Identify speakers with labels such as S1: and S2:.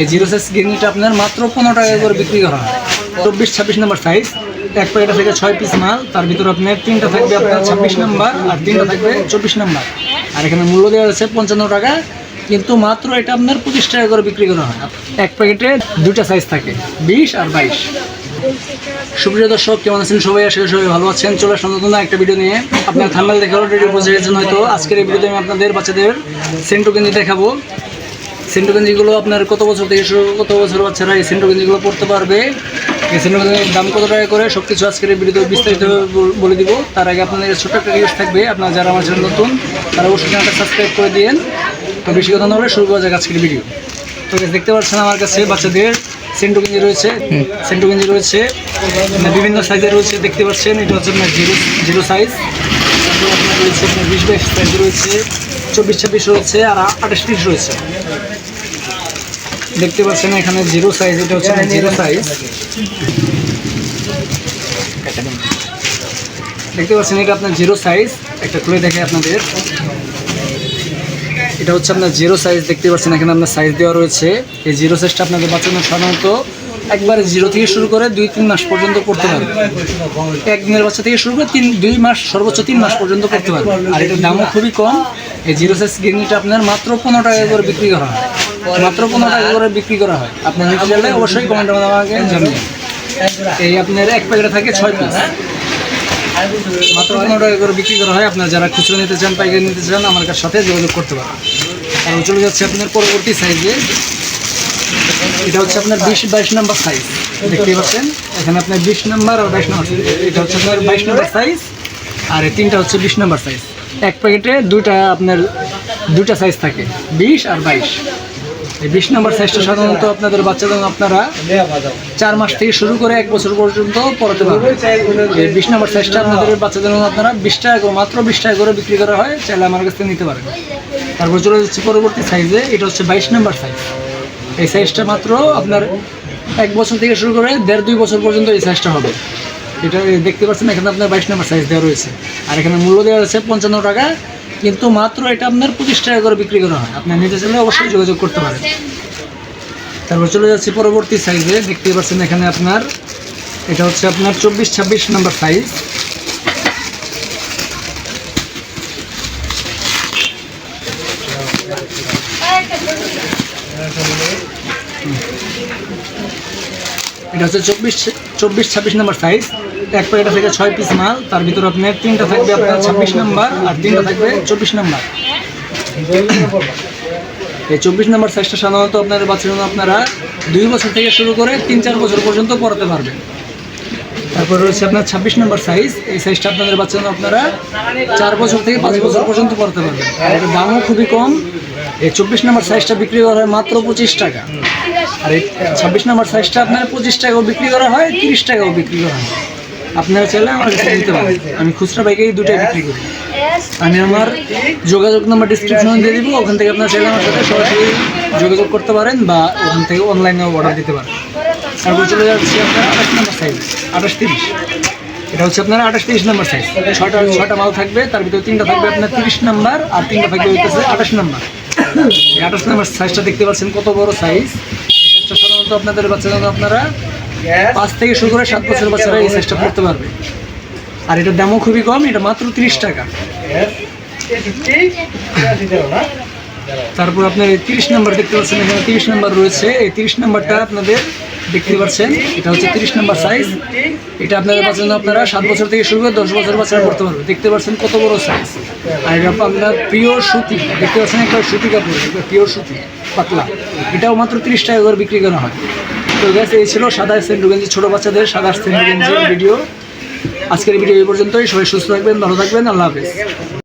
S1: এই zero size গেঞ্জিটা আপনার মাত্র পনেরো টাকা করে বিক্রি করা হয়। চব্বিশ, ছাব্বিশ নম্বর সাইজ এক প্যাকেটে থেকে ছয় পিস মাল। তার ভিতরে আপনার তিনটা থাকবে আপনার ছাব্বিশ নম্বর আর তিনটা থাকবে চব্বিশ নাম্বার। আর এখানে মূল্য দেওয়া আছে পঞ্চান্ন টাকা। কিন্তু মাত্র এটা আপনার পঁচিশ টাকা করে বিক্রি করা হয়। এক প্যাকেটে দুইটা সাইজ থাকে, বিশ আর বাইশ। সুপ্রিয় দর্শক, কেমন আছেন সবাই? আসলে সবাই ভালো আছেন। চলে আসলাম নতুন একটা ভিডিও নিয়ে। আপনার থাম্বেল দেখে অলরেডি বুঝে গেছেন হয়তো আজকের এই ভিডিওতে আমি আপনাদের বাচ্চাদের সেন্টু গেঞ্জি দেখাবো। সেন্টু গেঞ্জিগুলো আপনার কত বছর থেকে শুরু কত বছর বাচ্চারা এই সেন্টু গেঞ্জিগুলো পড়তে পারবে? এই সেন্টু গেঞ্জির দাম কত টাকা করে? সব কিছু আজকের এই ভিডিওতে বিস্তারিত বলে দিব। তার আগে আপনাদের ছোট্ট একটা রিকোয়েস্ট থাকবে। আপনারা যারা আমার চ্যানেল নতুন তারা অবশ্যই চ্যানেলটা সাবস্ক্রাইব করে দিন তো বেশি কথা না বলে শুরু করা যাক আজকের ভিডিও তো দেখতে পাচ্ছেন আমার কাছে বাচ্চাদের সেন্টু গেঞ্জি রয়েছে। সেন্টু গেঞ্জি রয়েছে। মানে বিভিন্ন সাইজে রয়েছে দেখতে পাচ্ছেন। এটা হচ্ছে আপনার জিরো জিরো সাইজ রয়েছে আপনার বিশ বাইশ সাইজ রয়েছে। চব্বিশ ছাব্বিশ রয়েছে আর আঠাশ তিরিশ রয়েছে। দেখতে পাচ্ছেন এখানে জিরো সাইজ এটা হচ্ছে জিরো সাইজ দেখতে পাচ্ছেন এটা আপনার জিরো সাইজ একটা খুলে দেখে আপনাদের। এটা হচ্ছে আপনার জিরো সাইজ দেখতে পাচ্ছেন এখানে আপনার সাইজ দেওয়া রয়েছে। এই জিরো সাইজটা আপনাদের বাচ্চাদের সাধারণত একবারে জিরো থেকে শুরু করে দুই তিন মাস পর্যন্ত করতে পারবে। এক দিনের বাচ্চা থেকে শুরু করে তিন, দুই মাস, সর্বোচ্চ তিন মাস পর্যন্ত করতে পারবে। আর এটার দামও খুবই কম। এই জিরো সাইজ গেঞ্জিটা আপনার মাত্র পনেরো টাকা করে বিক্রি করা হয়। মাত্র পনেরো টাকা করে বিক্রি করা হয়। আপনার নিতে চাইলে অবশ্যই কমেন্টের মাধ্যমে আমাকে জানিয়ে এই আপনার এক প্যাকেটে থাকে ছয় পিস মাত্র পনেরো টাকা করে বিক্রি করা হয়। আপনার যারা খুচরো নিতে চান পাইকারি নিতে চান আমার কাছে সাথে যোগাযোগ করতে পারেন। আর চলে যাচ্ছে আপনার পরবর্তী সাইজে এটা হচ্ছে আপনার বিশ বাইশ নাম্বার সাইজ দেখতে পাচ্ছেন? এখানে আপনার বিশ নাম্বার আর বাইশ নাম্বার। এটা হচ্ছে আপনার বাইশ নাম্বার সাইজ আর এই তিনটা হচ্ছে বিশ নাম্বার সাইজ এক প্যাকেটে দুইটা আপনার দুইটা সাইজ থাকে। বিশ আর বাইশ। এই বিশ নাম্বার সাইজটা সাধারণত আপনাদের বাচ্চাদের আপনারা চার মাস থেকে শুরু করে এক বছর পর্যন্ত পড়াতে পারবেন। এই বিশ নাম্বার সাইজটা আপনাদের বাচ্চাদের আপনারা বিশ টাকা করে, মাত্র বিশ টাকা করে বিক্রি করা হয়, চাইলে আমার কাছ থেকে নিতে পারেন। তারপর চলে যাচ্ছে পরবর্তী সাইজে, এটা হচ্ছে বাইশ নাম্বার সাইজ। এই সাইজটা মাত্র আপনার এক বছর থেকে শুরু করে দেড় দুই বছর পর্যন্ত এই সাইজটা হবে। এটা দেখতে পাচ্ছেন, এখানে আপনার বাইশ নাম্বার সাইজ দেওয়া রয়েছে। আর এখানে মূল্য দেওয়া আছে পঞ্চান্ন টাকা। কিন্তু মাত্র এটা আপনার পঁচিশ টাকা করে বিক্রি করা হয়। আপনার নিতে চাইলে অবশ্যই যোগাযোগ করতে পারেন। তারপর চলে যাচ্ছি পরবর্তী সাইজে। দেখতে পাচ্ছেন এখানে আপনার, এটা হচ্ছে আপনার চব্বিশ ছাব্বিশ নাম্বার সাইজ। এটা হচ্ছে চব্বিশ চব্বিশ ছাব্বিশ নাম্বার সাইজ। এক প্যাকেটে থেকে ছয় পিস মাল, তার ভিতরে আপনার তিনটা থাকবে আপনার ছাব্বিশ নাম্বার আর তিনটা থাকবে চব্বিশ নাম্বার। এই চব্বিশ নাম্বার সাইজটা সাধারণত আপনাদের বাচ্চার আপনারা দুই বছর থেকে শুরু করে তিন, চার বছর পর্যন্ত পড়াতে পারবেন। তারপর রয়েছে আপনার ছাব্বিশ নাম্বার সাইজ এই সাইজটা আপনাদের জন্য আপনারা চার বছর থেকে পাঁচ বছর পর্যন্ত পড়াতে পারবেন। এটার দামও খুবই কম। এই চব্বিশ নাম্বার সাইজটা বিক্রি করা হয় মাত্র পঁচিশ টাকা। আর এই ছাব্বিশ নাম্বার সাইজটা আপনার পঁচিশ টাকাও বিক্রি করা হয়, তিরিশ টাকাও বিক্রি করা হয়। আপনারা চাইলে আমার কাছে নিতে পারেন। আমি খুচরা বাইকেই দুটাই বিক্রি করি। আমি আমার যোগাযোগ নাম্বার ডিসক্রিপশনে দিয়ে দিব, ওখান থেকে আপনার চাইলে আমার সাথে সরাসরি যোগাযোগ করতে পারেন বা ওখান থেকে অনলাইনেও অর্ডার দিতে পারেন। তারপর চলে যাচ্ছি আপনার আঠাশ নম্বর সাইজ আঠাশ তিরিশ। এটা হচ্ছে আপনার আঠাশ তিরিশ নাম্বার সাইজ ছটা ছটা মাল থাকবে, তার ভিতরে তিনটা থাকবে আপনার তিরিশ নাম্বার, আর তিনটা থাকবে হইতেছে আঠাশ নাম্বার। আঠাশ নাম্বার সাইজটা দেখতে পাচ্ছেন কত বড় সাইজ সাইজটা সাধারণত আপনাদের বাচ্চাদের আপনারা পাঁচ থেকে শুরু করে সাত বছর বাচ্চারা এই সাইজটা পড়তে পারবে। আর এটার দামও খুবই কম এটা মাত্র তিরিশ টাকা। তারপর আপনার এই তিরিশ নাম্বার দেখতে পাচ্ছেন এখানে তিরিশ নাম্বার রয়েছে। এই তিরিশ নাম্বারটা আপনাদের দেখতে পাচ্ছেন এটা হচ্ছে তিরিশ নাম্বার সাইজ এটা আপনাদের বাচ্চার আপনারা সাত বছর থেকে শুরু করে দশ বছর বাচ্চারা পড়তে পারবে। দেখতে পাচ্ছেন কত বড় সাইজ আর এটা আপনার পিওর সুতি। দেখতে পাচ্ছেন একটা সুতি কাপড় পিওর সুতি পাতলা। এটাও মাত্র তিরিশ টাকা করে বিক্রি করা হয়। তো গ্যাস এই ছিল সাদা সেন্টু গেঞ্জি ছোটো বাচ্চাদের সাদা সেন্টু গেঞ্জির ভিডিও। আজকের ভিডিও এই পর্যন্তই। সবাই সুস্থ থাকবেন, ভালো থাকবেন। আল্লাহ হাফেজ।